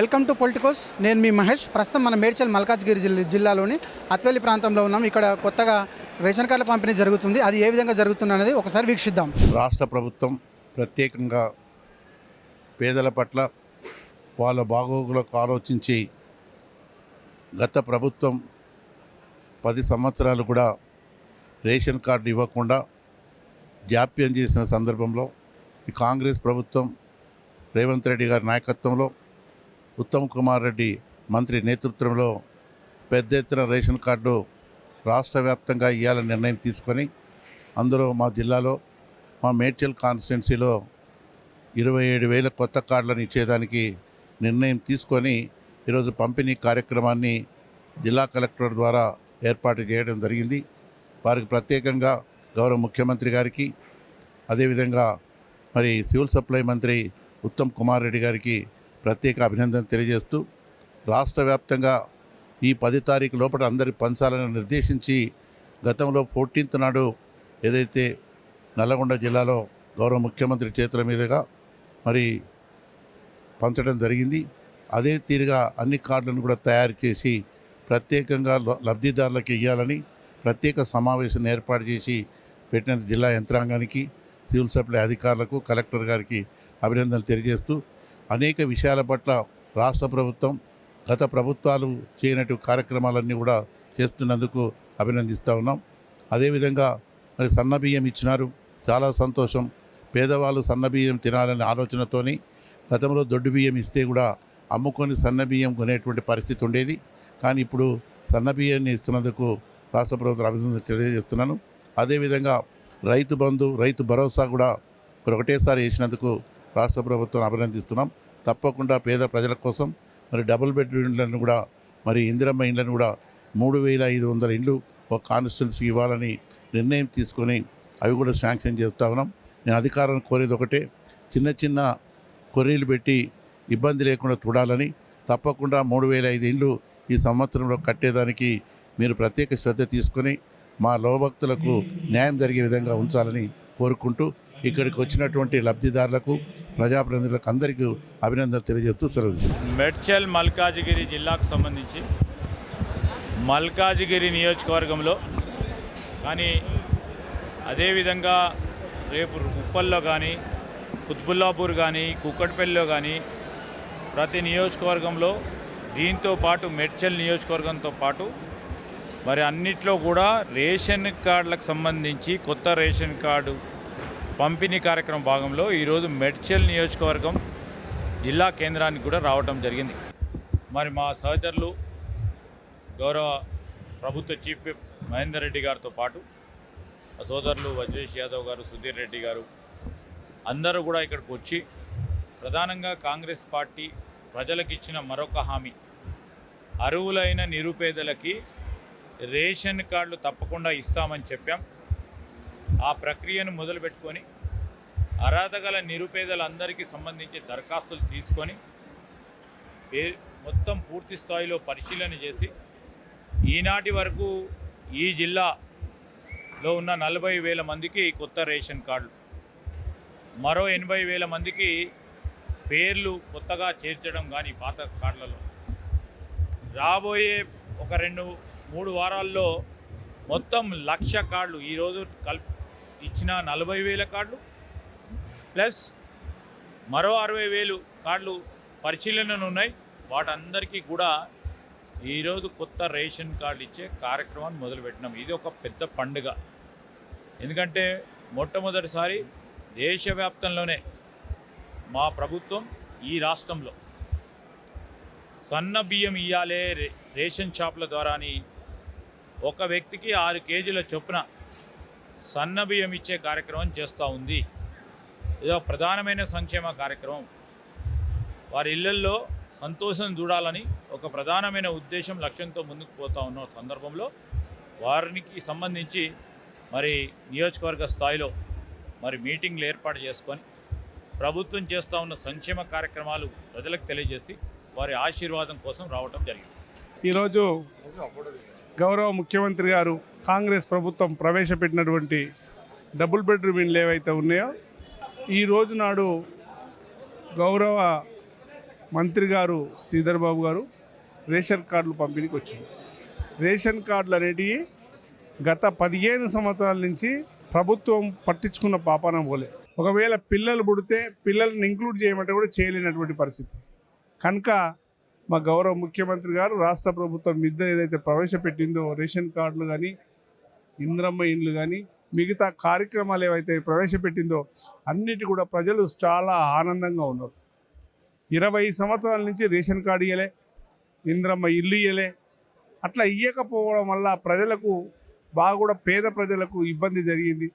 Welcome to Politicos. నేను మీ మహేష్. ప్రస్తుతం మన మేడ్చల్ మల్కాజ్గిరి జిల్లా జిల్లాలోని అత్వెల్లి ప్రాంతంలో ఉన్నాం. ఇక్కడ కొత్తగా రేషన్ కార్డుల పంపిణీ జరుగుతుంది. అది ఏ విధంగా జరుగుతుంది అనేది ఒకసారి వీక్షిద్దాం. రాష్ట్ర ప్రభుత్వం ప్రత్యేకంగా పేదల పట్ల వాళ్ళ బాగోగులకు ఆలోచించి గత ప్రభుత్వం పది సంవత్సరాలు కూడా రేషన్ కార్డు ఇవ్వకుండా జాప్యం చేసిన సందర్భంలో ఈ కాంగ్రెస్ ప్రభుత్వం రేవంత్ రెడ్డి గారి నాయకత్వంలో ఉత్తమ్ కుమార్ రెడ్డి మంత్రి నేతృత్వంలో పెద్ద ఎత్తున రేషన్ కార్డు రాష్ట్ర వ్యాప్తంగా ఇవ్వాలని నిర్ణయం తీసుకొని అందులో మా జిల్లాలో మా మేడ్చల్ కాన్స్టిట్యున్సీలో ఇరవై ఏడు వేల కొత్త కార్డులను ఇచ్చేదానికి నిర్ణయం తీసుకొని ఈరోజు పంపిణీ కార్యక్రమాన్ని జిల్లా కలెక్టర్ ద్వారా ఏర్పాటు చేయడం జరిగింది. వారికి ప్రత్యేకంగా గౌరవ ముఖ్యమంత్రి గారికి అదేవిధంగా మరి సివిల్ సప్లై మంత్రి ఉత్తమ్ కుమార్ రెడ్డి గారికి ప్రత్యేక అభినందన తెలియజేస్తూ రాష్ట్ర వ్యాప్తంగా ఈ పది తారీఖు లోపల అందరికి పంచాలని నిర్దేశించి గతంలో ఫోర్టీన్త్ నాడు ఏదైతే నల్లగొండ జిల్లాలో గౌరవ ముఖ్యమంత్రి చేతుల మీదుగా మరి పంచడం జరిగింది అదే తీరుగా అన్ని కార్డులను కూడా తయారు చేసి ప్రత్యేకంగా ల- లబ్ధిదారులకు ఇవ్వాలని ప్రత్యేక సమావేశం ఏర్పాటు చేసి పెట్టిన జిల్లా యంత్రాంగానికి సివిల్ సప్లై అధికారులకు కలెక్టర్ గారికి అభినందనలు తెలియజేస్తూ అనేక విషయాల పట్ల రాష్ట్ర ప్రభుత్వం గత ప్రభుత్వాలు చేయనట్టు కార్యక్రమాలన్నీ కూడా చేస్తున్నందుకు అభినందిస్తూ ఉన్నాం. అదేవిధంగా మరి సన్న బియ్యం ఇచ్చినారు. చాలా సంతోషం. పేదవాళ్ళు సన్న బియ్యం తినాలనే ఆలోచనతోని గతంలో దొడ్డు బియ్యం ఇస్తే కూడా అమ్ముకొని సన్న బియ్యం కొనేటువంటి పరిస్థితి ఉండేది. కానీ ఇప్పుడు సన్న బియ్యాన్ని ఇస్తున్నందుకు రాష్ట్ర ప్రభుత్వం అభినందన తెలియజేస్తున్నాను. అదేవిధంగా రైతు బంధు రైతు భరోసా కూడా ఒకటేసారి వేసినందుకు రాష్ట్ర ప్రభుత్వం అభినందిస్తున్నాం. తప్పకుండా పేద ప్రజల కోసం మరి డబుల్ బెడ్రూమ్ ఇండ్లను కూడా మరి ఇందిరమ్మ ఇండ్లను కూడా మూడు వేల ఐదు వందల ఇండ్లు ఒక కాన్స్టిట్యున్సీకి ఇవ్వాలని నిర్ణయం తీసుకొని అవి కూడా శాంక్షన్ చేస్తా ఉన్నాం. నేను అధికారాన్ని కోరేది ఒకటే చిన్న చిన్న కొర్రీలు పెట్టి ఇబ్బంది లేకుండా చూడాలని తప్పకుండా మూడు వేల ఐదు ఇండ్లు ఈ సంవత్సరంలో కట్టేదానికి మీరు ప్రత్యేక శ్రద్ధ తీసుకొని మా లోభక్తులకు న్యాయం జరిగే విధంగా ఉంచాలని కోరుకుంటూ ఇక్కడికి వచ్చినటువంటి లబ్ధిదారులకు ప్రజాప్రతినిధులకు అందరికీ అభినందనలు తెలియజేస్తూ సెలవు మెడ్చల్ మల్కాజిగిరి జిల్లాకు సంబంధించి మల్కాజిగిరి నియోజకవర్గంలో కానీ అదేవిధంగా రేపు ఉప్పల్లో కానీ కుత్బుల్లాపూర్ కానీ కుక్కట్పల్లిలో కానీ ప్రతి నియోజకవర్గంలో దీంతో పాటు మెడ్చల్ నియోజకవర్గంతో పాటు మరి అన్నిట్లో కూడా రేషన్ కార్డులకు సంబంధించి కొత్త రేషన్ కార్డు పంపిణీ కార్యక్రమం భాగంలో ఈరోజు మెడ్చల్ నియోజకవర్గం జిల్లా కేంద్రానికి కూడా రావటం జరిగింది. మరి మా సహచరులు గౌరవ ప్రభుత్వ చీఫ్ విప్ మహేందర్ రెడ్డి గారితో పాటు సోదరులు వజ్రేష్ యాదవ్ గారు సుధీర్ రెడ్డి గారు అందరూ కూడా ఇక్కడికి వచ్చి ప్రధానంగా కాంగ్రెస్ పార్టీ ప్రజలకు ఇచ్చిన మరొక హామీ అరువులైన నిరుపేదలకి రేషన్ కార్డులు తప్పకుండా ఇస్తామని చెప్పాం. ఆ ప్రక్రియను మొదలుపెట్టుకొని అర్హత గల నిరుపేదలందరికీ సంబంధించి దరఖాస్తులు తీసుకొని మొత్తం పూర్తి స్థాయిలో పరిశీలన చేసి ఈనాటి వరకు ఈ జిల్లాలో ఉన్న నలభై వేల మందికి కొత్త రేషన్ కార్డులు మరో ఎనభై వేల మందికి పేర్లు కొత్తగా చేర్చడం కానీ పాత కార్డులలో. రాబోయే ఒక రెండు మూడు వారాల్లో మొత్తం లక్ష కార్డులు ఈరోజు కల్ ఇచ్చిన నలభై వేల కార్డులు ప్లస్ మరో అరవై వేలు కార్డులు పరిశీలనలు ఉన్నాయి. వాటందరికీ కూడా ఈరోజు కొత్త రేషన్ కార్డు ఇచ్చే కార్యక్రమాన్ని మొదలుపెట్టినాం. ఇది ఒక పెద్ద పండుగ. ఎందుకంటే మొట్టమొదటిసారి దేశవ్యాప్తంలోనే మా ప్రభుత్వం ఈ రాష్ట్రంలో సన్న బియ్యం ఇయ్యాలే రే- రేషన్ షాపుల ద్వారా అని ఒక వ్యక్తికి ఆరు కేజీల చొప్పున సన్న బియ్యం ఇచ్చే కార్యక్రమం చేస్తూ ఉంది. ఇదో ప్రధానమైన సంక్షేమ కార్యక్రమం. వారి ఇళ్ళల్లో సంతోషం చూడాలని ఒక ప్రధానమైన ఉద్దేశం లక్ష్యంతో ముందుకు పోతా ఉన్న సందర్భంలో వారికి సంబంధించి మరి నియోజకవర్గ స్థాయిలో మరి మీటింగ్లు ఏర్పాటు చేసుకొని ప్రభుత్వం చేస్తూ ఉన్న సంక్షేమ కార్యక్రమాలు ప్రజలకు తెలియజేసి వారి ఆశీర్వాదం కోసం రావటం జరిగింది. ఈరోజు గౌరవ ముఖ్యమంత్రి గారు కాంగ్రెస్ ప్రభుత్వం ప్రవేశపెట్టినటువంటి డబుల్ బెడ్రూమ్ ఇన్లు ఏవైతే ఉన్నాయో ఈ రోజు నాడు గౌరవ మంత్రి గారు శ్రీధర్ బాబు గారు రేషన్ కార్డులు పంపిణీకి వచ్చింది. రేషన్ కార్డులు అనేటివి గత పదిహేను సంవత్సరాల నుంచి ప్రభుత్వం పట్టించుకున్న పాపాన పోలే. ఒకవేళ పిల్లలు పుడితే పిల్లల్ని ఇంక్లూడ్ చేయమంటే కూడా చేయలేనటువంటి పరిస్థితి. కనుక మా గౌరవ ముఖ్యమంత్రి గారు రాష్ట్ర ప్రభుత్వం మీద ఏదైతే ప్రవేశపెట్టిందో రేషన్ కార్డులు కానీ ఇంద్రమ్మ ఇండ్లు కానీ మిగతా కార్యక్రమాలు ఏవైతే ప్రవేశపెట్టిందో అన్నిటి కూడా ప్రజలు చాలా ఆనందంగా ఉన్నారు. ఇరవై సంవత్సరాల నుంచి రేషన్ కార్డు ఇయ్యలే ఇంద్రమ్మ ఇల్లు ఇయ్యలే. అట్లా ఇయ్యకపోవడం వల్ల ప్రజలకు బాగా కూడా పేద ప్రజలకు ఇబ్బంది జరిగింది.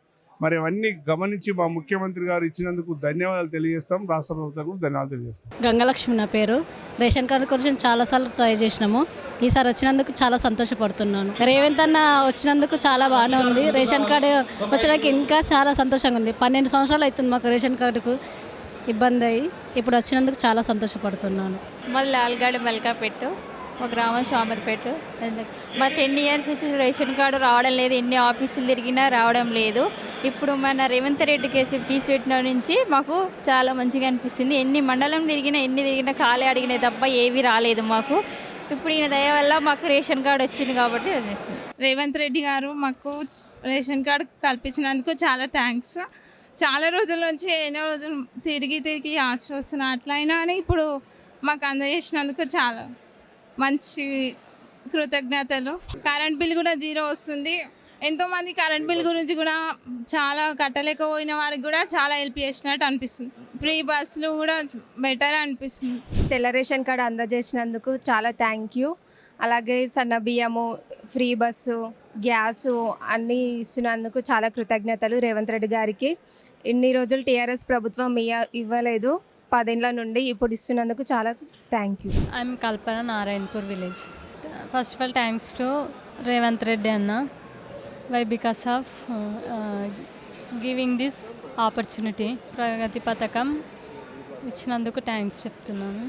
మరి అవన్నీ గమనించి మా ముఖ్యమంత్రి గారు ఇచ్చినందుకు ధన్యవాదాలు తెలియజేస్తాం. రాష్ట్ర ప్రభుత్వానికి ధన్యవాదాలు తెలియజేస్తాం. గంగలక్ష్మి నా పేరు. రేషన్ కార్డు గురించి చాలాసార్లు ట్రై చేసినాము. ఈసారి వచ్చినందుకు చాలా సంతోషపడుతున్నాను. రేవంత్ అన్న వచ్చినందుకు చాలా బాగానే ఉంది. రేషన్ కార్డు వచ్చడానికి ఇంకా చాలా సంతోషంగా ఉంది. పన్నెండు సంవత్సరాలు అవుతుంది మాకు రేషన్ కార్డుకు. ఇబ్బంది అయ్యి ఇప్పుడు వచ్చినందుకు చాలా సంతోషపడుతున్నాను. మళ్ళీ లాల్గడ మల్కాపెట్టు మా గ్రామం షామర్పేట. మా టెన్ ఇయర్స్ వచ్చి రేషన్ కార్డు రావడం లేదు ఎన్ని ఆఫీసులు తిరిగినా రావడం లేదు. ఇప్పుడు మన రేవంత్ రెడ్డి కేసు తీసిపెట్టిన నుంచి మాకు చాలా మంచిగా అనిపిస్తుంది. ఎన్ని మండలం తిరిగినా ఎన్ని తిరిగినా ఖాళీ అడిగినాయి తప్ప ఏవి రాలేదు మాకు. ఇప్పుడు ఈయన దయ వల్ల మాకు రేషన్ కార్డు వచ్చింది కాబట్టి వచ్చేసింది రేవంత్ రెడ్డి గారు మాకు రేషన్ కార్డు కల్పించినందుకు చాలా థ్యాంక్స్. చాలా రోజుల నుంచి ఎన్నో రోజులు తిరిగి తిరిగి ఆశ వస్తున్నా అట్లయినా అని ఇప్పుడు మాకు అందజేసినందుకు చాలా మంచి కృతజ్ఞతలు. కరెంట్ బిల్ కూడా జీరో వస్తుంది. ఎంతోమంది కరెంట్ బిల్ గురించి కూడా చాలా కట్టలేకపోయిన వారికి కూడా చాలా హెల్ప్ చేసినట్టు అనిపిస్తుంది. ఫ్రీ బస్సులు కూడా బెటర్ అనిపిస్తుంది. తెల్ల రేషన్ కార్డు అందజేసినందుకు చాలా థ్యాంక్ యూ. అలాగే సన్న బియ్యము ఫ్రీ బస్సు గ్యాసు అన్నీ ఇస్తున్నందుకు చాలా కృతజ్ఞతలు రేవంత్ రెడ్డి గారికి. ఇన్ని రోజులు టీఆర్ఎస్ ప్రభుత్వం ఇయ్య ఇవ్వలేదు. పదేళ్ళ నుండి ఇప్పుడు ఇస్తున్నందుకు చాలా thank you I'm Kalpana Narayanpur village first of all thanks to Revanth Reddy అన్న why because of giving this opportunity ప్రగతి పథకం ఇచ్చినందుకు థ్యాంక్స్ చెప్తున్నాను.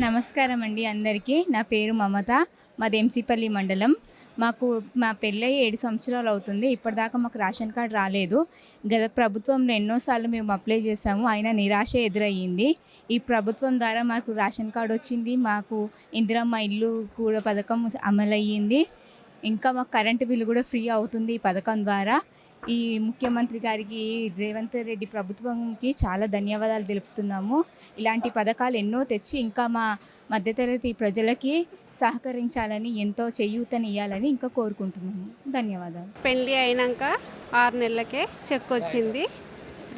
నమస్కారం అండి అందరికీ. నా పేరు మమత. మాది ఎంసీపల్లి మండలం. మాకు మా పెళ్ళై ఏడు సంవత్సరాలు అవుతుంది. ఇప్పటిదాకా మాకు రేషన్ కార్డు రాలేదు. గత ప్రభుత్వంలో ఎన్నోసార్లు మేము అప్లై చేసాము అయినా నిరాశ ఎదురయ్యింది. ఈ ప్రభుత్వం ద్వారా మాకు రేషన్ కార్డు వచ్చింది. మాకు ఇందిరమ్మ ఇల్లు కూడా పథకం అమలయ్యింది. ఇంకా మాకు కరెంటు బిల్లు కూడా ఫ్రీ అవుతుంది ఈ పథకం ద్వారా. ఈ ముఖ్యమంత్రి గారికి రేవంత్ రెడ్డి ప్రభుత్వంకి చాలా ధన్యవాదాలు తెలుపుతున్నాము. ఇలాంటి పథకాలు ఎన్నో తెచ్చి ఇంకా మా మధ్యతరగతి ప్రజలకి సహకరించాలని ఎంతో చేయూతనివ్వాలని ఇంకా కోరుకుంటున్నాము. ధన్యవాదాలు. పెళ్ళి అయినాక ఆరు నెలలకే చెక్ వచ్చింది.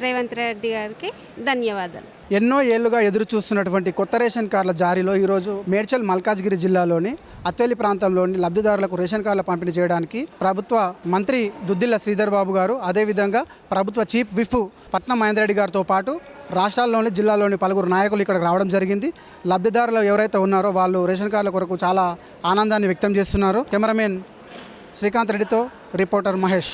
రేవంత్ రెడ్డి గారికి ధన్యవాదాలు. ఎన్నో ఏళ్ళుగా ఎదురు చూస్తున్నటువంటి కొత్త రేషన్ కార్డుల జారీలో ఈరోజు మేడ్చల్ మల్కాజ్గిరి జిల్లాలోని అత్తేలి ప్రాంతంలోని లబ్ధిదారులకు రేషన్ కార్డుల పంపిణీ చేయడానికి ప్రభుత్వ మంత్రి దుద్దిల్ల శ్రీధర్ బాబు గారు అదేవిధంగా ప్రభుత్వ చీఫ్ విఫ్ పట్నం మహేందర్ రెడ్డి గారితో పాటు రాష్ట్రాల్లోని జిల్లాలోని పలువురు నాయకులు ఇక్కడికి రావడం జరిగింది. లబ్ధిదారులు ఎవరైతే ఉన్నారో వాళ్ళు రేషన్ కార్డుల కొరకు చాలా ఆనందాన్ని వ్యక్తం చేస్తున్నారు. కెమెరామెన్ శ్రీకాంత్ రెడ్డితో reporter Mahesh.